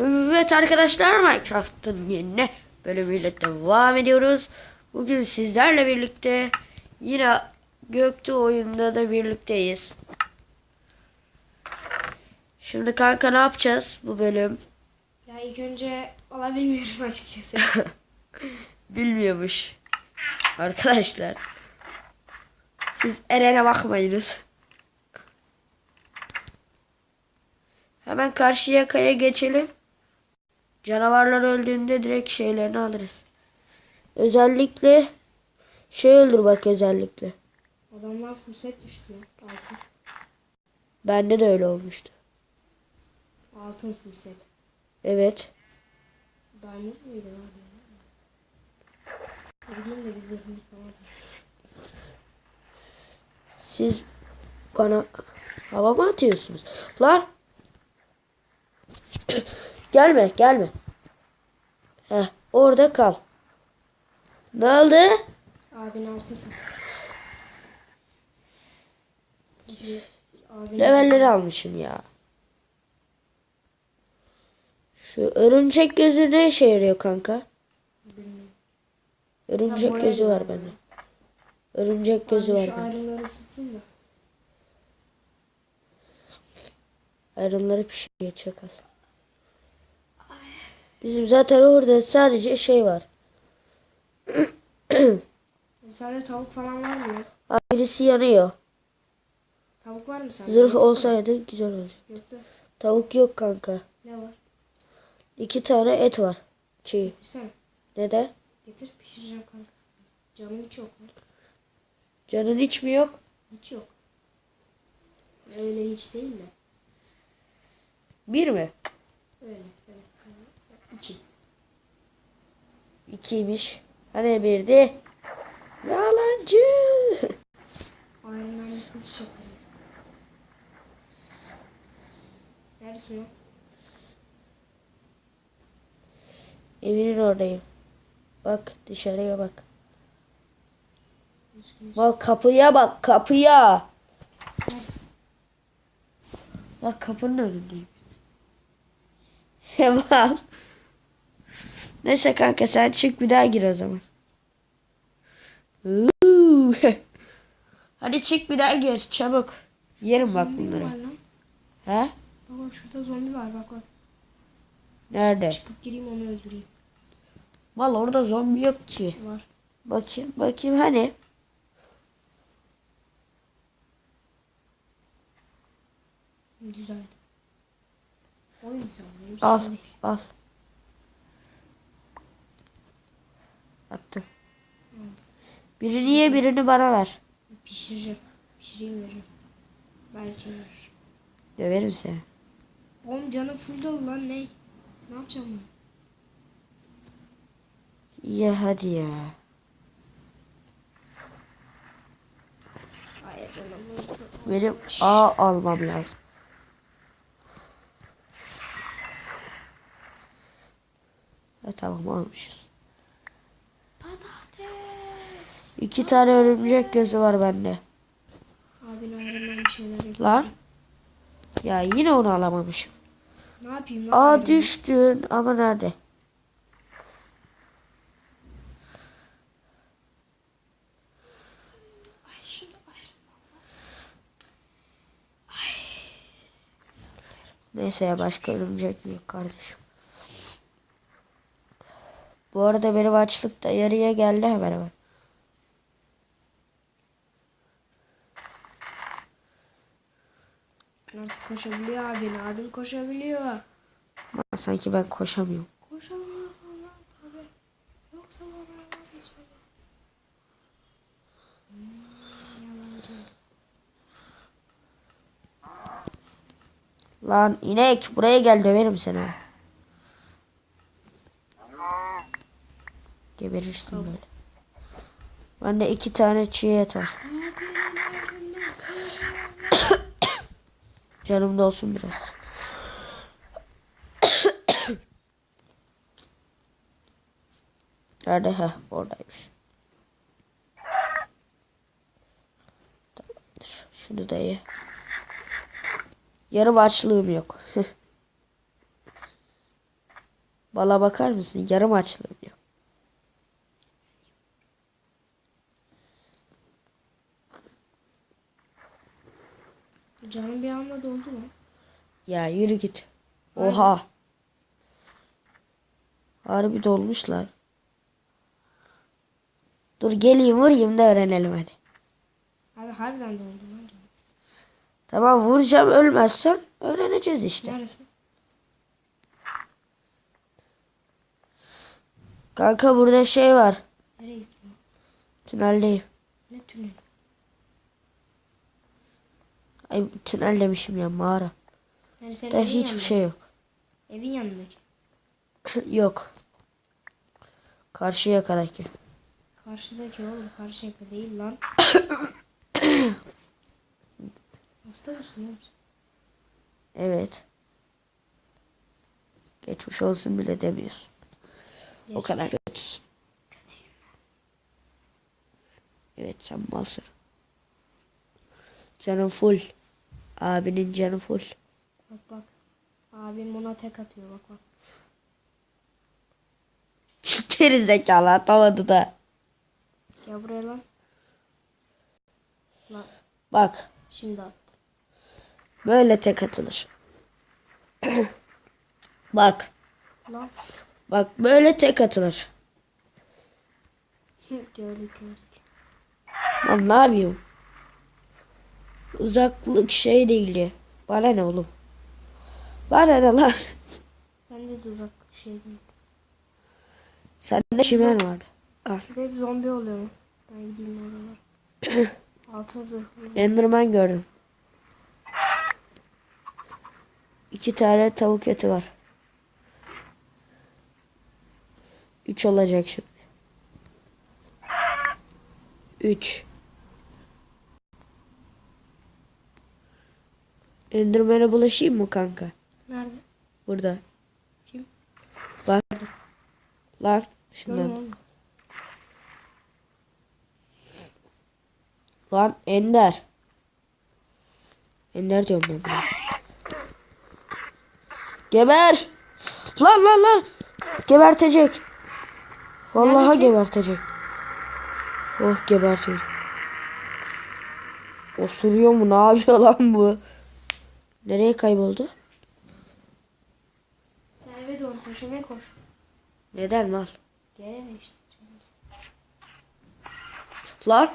Evet arkadaşlar Minecraft'ın yeni bölümüyle devam ediyoruz. Bugün sizlerle birlikte yine Göktuğ oyunda da birlikteyiz. Şimdi kanka ne yapacağız bu bölüm? Ya ilk önce valla bilmiyorum açıkçası. Bilmiyormuş. Arkadaşlar. Siz Eren'e bakmayınız. Hemen karşı yakaya geçelim. Canavarlar öldüğünde direkt şeylerini alırız. Özellikle şey öldür bak özellikle. Adamlar set düştü. Altın. Bende de öyle olmuştu. Altın set. Evet. Diamond mıydı abi? Bileyim de bir falan. Siz bana hava mı atıyorsunuz? Lan. Gelme gelme. Heh, orada kal. Ne oldu? Abin altın Levelleri almışım ya. Şu örümcek gözü ne işe yarıyor kanka? Bilmiyorum. Örümcek buraya gözü var bende. Örümcek gözü var bende. Ayrımları pişiriyor çakal. Bizim zaten orada sadece şey var. sende tavuk falan var mı? Abi birisi yanıyor. Tavuk var mı sende? Zırh olsaydı güzel olacaktı. Yoksa... Tavuk yok kanka. Ne var? İki tane et var. Çiğ. Getirsene. Neden? Getir pişireceğim kanka. Canım hiç yok mu? Canın hiç mi yok? Hiç yok. Öyle hiç değil de. Bir mi? Öyle. öyle. 2. 2'ymiş. Hani 1'di? Yalancı. Oyundan hiç sokayım. Neredesin? Evinin oradayım. Bak dışarıya bak. Bak kapıya bak kapıya. Neredesin? Bak kapının önündeyim. Bak. Neyse kanka sen çık bir daha gir o zaman. Hadi çık bir daha gir çabuk. Yerim bak Zombi bunları. He? Bak bak şurada zombi var bak bak. Nerede? Çıkıp gireyim onu öldüreyim. Mal orada zombi yok ki. Var. Bakayım bakayım hani. İnsan Al al. Attım. Birini ye birini bana ver. Pişireceğim. Pişireyim veririm. Belki verir. Döverim seni. Oğlum canım full dolu lan ne? Ne yapacağım ben? Ye hadi ya. Hayır olamaz. Benim A almam lazım. Ha, tamam almışız. İki tane örümcek gözü var bende. Abin ayrımdan bir şeyler yapıyor. Lan. Ya yine onu alamamışım. Ne yapayım lan? Aa düştün ama nerede? Neyse ya başka örümcek yok kardeşim. Bu arada benim açlık da yarıya geldi hemen hemen. Koşabiliyor abin. Abin koşabiliyor. Ama Sanki ben koşamıyorum. Koşamıyor sonra tabi. Yoksa bana yalan söyle. Hmm. Lan inek buraya gel döverim seni. Geberirsin böyle. Bende iki tane çiğ et var. Canım da olsun biraz. Nerede? Ha oradaymış. Tamamdır. Şunu da ye. Yarım açlığım yok. Bala bakar mısın? Yarım açlığım ya. Canım bir anda doldu mu? Ya yürü git. Oha. Harbi dolmuşlar. Dur geleyim vurayım da öğrenelim hadi. Abi harbiden doldu lan. Tamam vuracağım ölmezsen öğreneceğiz işte. Neresi? Kanka burada şey var. Nereye gittin? Tüneldeyim. Ne tünel? Ay tünel demişim ya mağara. Yani evin hiçbir yanında. şey yok. Evin yanındaki. yok. Karşı yakadaki. Karşıdaki oğlum. Karşı yaka değil lan. Hasta mısın oğlum sen? Evet. Geçmiş olsun bile demiyorsun. O Geç. kadar kötüsün. Kötüyüm Evet sen malsın. Canım full. Abinin canı full. Bak bak. Abim ona tek atıyor bak bak. Geri zekalı atamadı da. Gel buraya lan. Lan Bak şimdi attı. böyle tek atılır. Bak. Lan. Bak böyle tek atılır. gördük gördük. Lan ne yapıyorum? Uzaklık şey değil ya. Bana ne oğlum? Bana ne lan? Ben de uzak şey değil. Sende çimen vardı. Al. Hep zombi oluyor. Ben gideyim oralara. Altın zırhlı. Enderman gördüm. İki tane tavuk eti var. Üç olacak şimdi. Üç. Enderman'e bulaşayım mı kanka? Nerede? Burada. Kim? Bak. Lan. Şundan. Lan Ender. Ender diyorum ben buna. Geber. Lan lan lan. Gebertecek. Vallahi Neredesin? gebertecek. Oh gebertiyor. Osuruyor mu? Ne yapıyor lan bu? Nereye kayboldu? Sen eve doğru koş eve koş. Neden mal? Gel eve işte. Lan.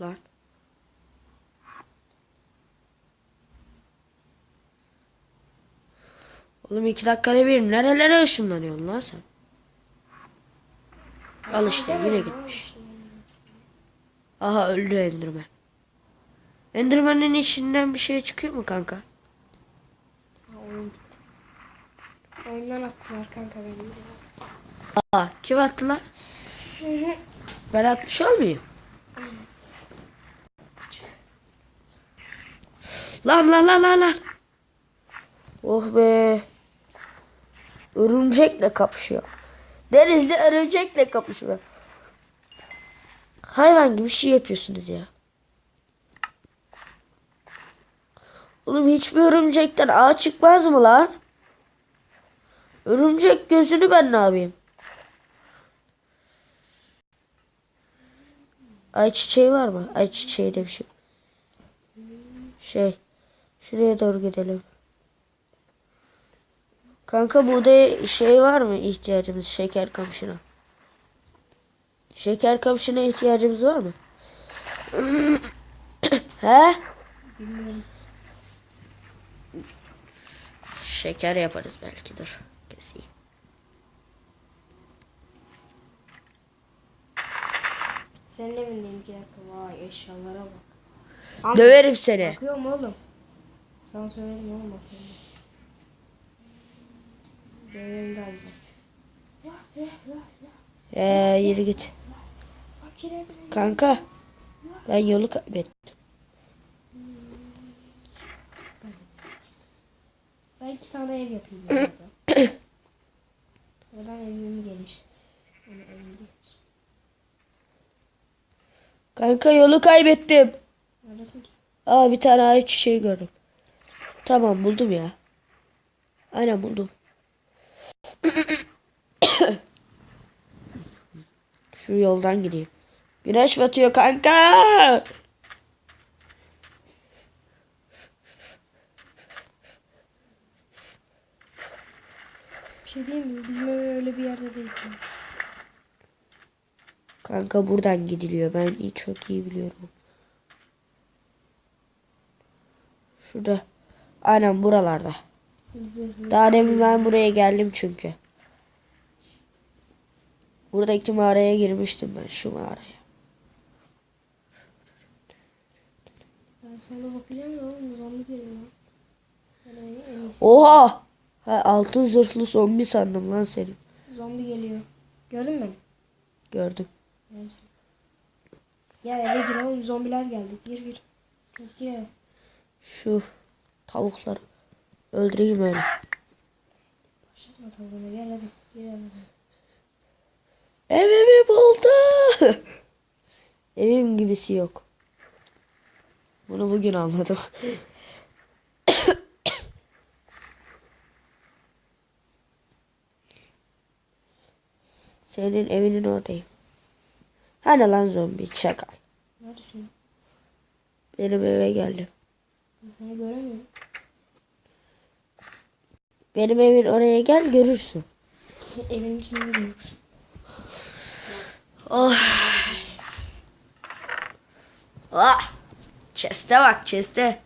Lan. Oğlum iki dakikada bir nerelere ışınlanıyorsun lan sen? Al işte yine gitmiş. Aha öldü Enderman. Enderman'ın içinden bir şey çıkıyor mu kanka? Oyun gitti. Oyundan attılar kanka beni. Aa kim attı lan? Ben atmış olmayayım. Lan lan lan lan lan. Oh be. Örümcekle kapışıyor. Denizde örümcekle kapışıyor. Hayvan gibi şey yapıyorsunuz ya. Oğlum hiçbir örümcekten ağ çıkmaz mı lan? Örümcek gözünü ben ne yapayım? Ay çiçeği var mı? Ay çiçeği demişim. Şey. Şuraya doğru gidelim. Kanka burada şey var mı ihtiyacımız şeker kamışına? Şeker kamışına ihtiyacımız var mı? He? Bilmiyorum. Şeker yaparız belki dur. Keseyim. Senin evindeyim iki dakika. Vay eşyalara bak. Ama Döverim seni. Bakıyorum oğlum. Sana söyledim oğlum bakıyorum. Evim daha güzel. Ee, yürü git. Kanka. Ben yolu kaybettim. Ben iki tane ev yapayım. ben evimi geniş. Yani evim geniş. Kanka yolu kaybettim. Neredesin ki? Aa bir tane ay çiçeği gördüm. Tamam buldum ya. Aynen buldum. Şu yoldan gideyim. Güneş batıyor kanka. Bir şey diyeyim mi? Bizim ev öyle bir yerde değil. Kanka buradan gidiliyor. Ben iyi çok iyi biliyorum. Şurada. Aynen buralarda. Daha demin ben buraya geldim çünkü. Buradaki mağaraya girmiştim ben şu mağaraya. Ben sana bakacağım da oğlum zombi geliyor lan. Oha! Ha, altın zırhlı zombi sandım lan seni. Zombi geliyor. Gördün mü? Gördüm. Neyse. Gel eve gir oğlum zombiler geldi. Gir gir. Gir, gir eve. Şu tavukları öldüreyim öyle. Başlatma tavuğunu gel hadi. Gir eve. Evimi buldu. Evim gibisi yok. Bunu bugün anladım. Senin evinin oradayım. Hani lan zombi çakal. Neredesin? Benim eve geldi. Ben seni göremiyorum. Benim evin oraya gel görürsün. Evin içinde mi yoksa? Oh. Ah. Chest'e bak chest'e.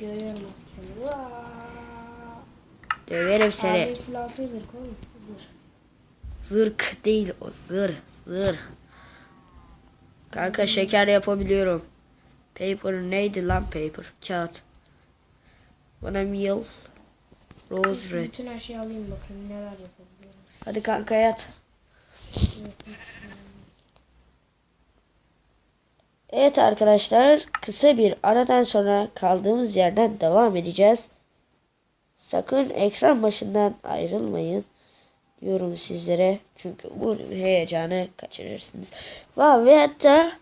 Görüyorum seni. Döverim seni. Abi oğlum. Zırh. Zırk değil o zır zır. Kanka şeker yapabiliyorum. Paper neydi lan paper? Kağıt. Bana meal. Rose red. Bütün her şeyi alayım bakayım neler yapabiliyorum. Hadi kanka yat. Evet arkadaşlar kısa bir aradan sonra kaldığımız yerden devam edeceğiz. Sakın ekran başından ayrılmayın diyorum sizlere. Çünkü bu heyecanı kaçırırsınız. Va ve hatta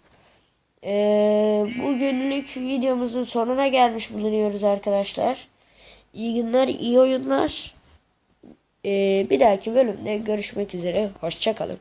eee, bugünlük videomuzun sonuna gelmiş bulunuyoruz arkadaşlar. İyi günler, iyi oyunlar. Ee, bir dahaki bölümde görüşmek üzere. Hoşçakalın.